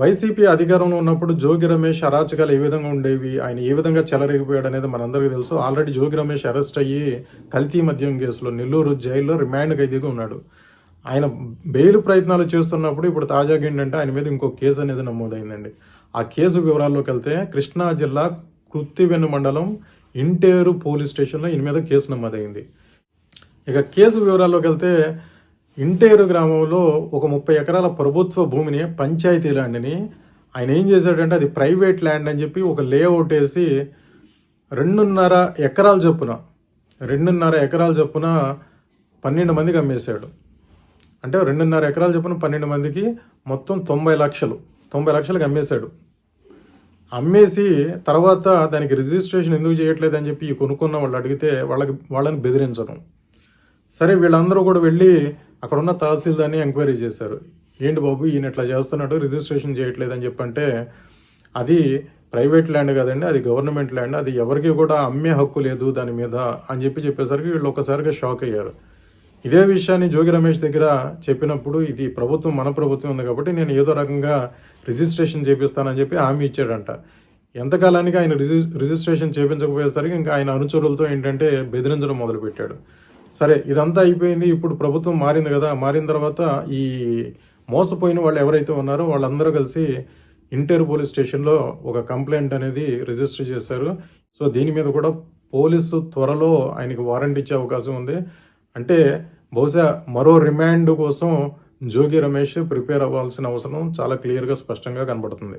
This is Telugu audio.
వైసీపీ అధికారంలో ఉన్నప్పుడు జోగి రమేష్ అరాచకాలు ఏ విధంగా ఉండేవి? ఆయన ఏ విధంగా చెలరేగిపోయాడు అనేది మనందరికీ తెలుసు. ఆల్రెడీ జోగి రమేష్ అరెస్ట్ అయ్యి కల్తీ మద్యం కేసులో నెల్లూరు జైల్లో రిమాండ్ ఖైదీగా ఉన్నాడు. ఆయన బెయిల్ ప్రయత్నాలు చేస్తున్నప్పుడు ఇప్పుడు తాజాగా ఏంటంటే ఆయన మీద ఇంకో కేసు అనేది నమోదైందండి. ఆ కేసు వివరాల్లోకి వెళ్తే కృష్ణా జిల్లా కృత్తివెన్ను మండలం ఇంటేరు పోలీస్ స్టేషన్లో ఈయన మీద కేసు నమోదైంది. ఇక కేసు వివరాల్లోకి వెళ్తే ఇంటేరు గ్రామంలో ఒక ముప్పై ఎకరాల ప్రభుత్వ భూమిని పంచాయతీ ల్యాండ్ని ఆయన ఏం చేశాడంటే అది ప్రైవేట్ ల్యాండ్ అని చెప్పి ఒక లేఅవుట్ వేసి రెండున్నర ఎకరాల చొప్పున రెండున్నర ఎకరాల చొప్పున పన్నెండు మందికి అమ్మేశాడు. అంటే రెండున్నర ఎకరాల చొప్పున పన్నెండు మందికి మొత్తం తొంభై లక్షలు తొంభై లక్షలకు అమ్మేశాడు. అమ్మేసి తర్వాత దానికి రిజిస్ట్రేషన్ ఎందుకు చేయట్లేదు అని చెప్పి కొనుక్కున్న వాళ్ళు అడిగితే వాళ్ళకి వాళ్ళని బెదిరించడం. సరే వీళ్ళందరూ కూడా వెళ్ళి అక్కడ ఉన్న తహసీల్దార్ని ఎంక్వైరీ చేశారు. ఏంటి బాబు ఈయన ఇట్లా చేస్తున్నాడు రిజిస్ట్రేషన్ చేయట్లేదు అని చెప్పంటే అది ప్రైవేట్ ల్యాండ్ కదండి అది గవర్నమెంట్ ల్యాండ్ అది ఎవరికి కూడా అమ్మే హక్కు లేదు దాని మీద అని చెప్పి చెప్పేసరికి వీళ్ళు ఒకసారిగా షాక్ అయ్యారు. ఇదే విషయాన్ని జోగి రమేష్ దగ్గర చెప్పినప్పుడు ఇది ప్రభుత్వం మన ప్రభుత్వం ఉంది కాబట్టి నేను ఏదో రకంగా రిజిస్ట్రేషన్ చేపిస్తానని చెప్పి హామీ ఇచ్చాడంట. ఎంతకాలానికి ఆయన రిజి రిజిస్ట్రేషన్ చేపించకపోయేసరికి ఇంకా ఆయన అనుచరులతో ఏంటంటే బెదిరించడం మొదలుపెట్టాడు. సరే ఇదంతా అయిపోయింది. ఇప్పుడు ప్రభుత్వం మారింది కదా. మారిన తర్వాత ఈ మోసపోయిన వాళ్ళు ఎవరైతే ఉన్నారో వాళ్ళందరూ కలిసి ఇంటర్ పోలీస్ స్టేషన్లో ఒక కంప్లైంట్ అనేది రిజిస్టర్ చేశారు. సో దీని మీద కూడా పోలీసు త్వరలో ఆయనకి వారెంట్ ఇచ్చే అవకాశం ఉంది. అంటే బహుశా మరో రిమాండ్ కోసం జోగి రమేష్ ప్రిపేర్ అవ్వాల్సిన అవసరం చాలా క్లియర్గా స్పష్టంగా కనబడుతుంది.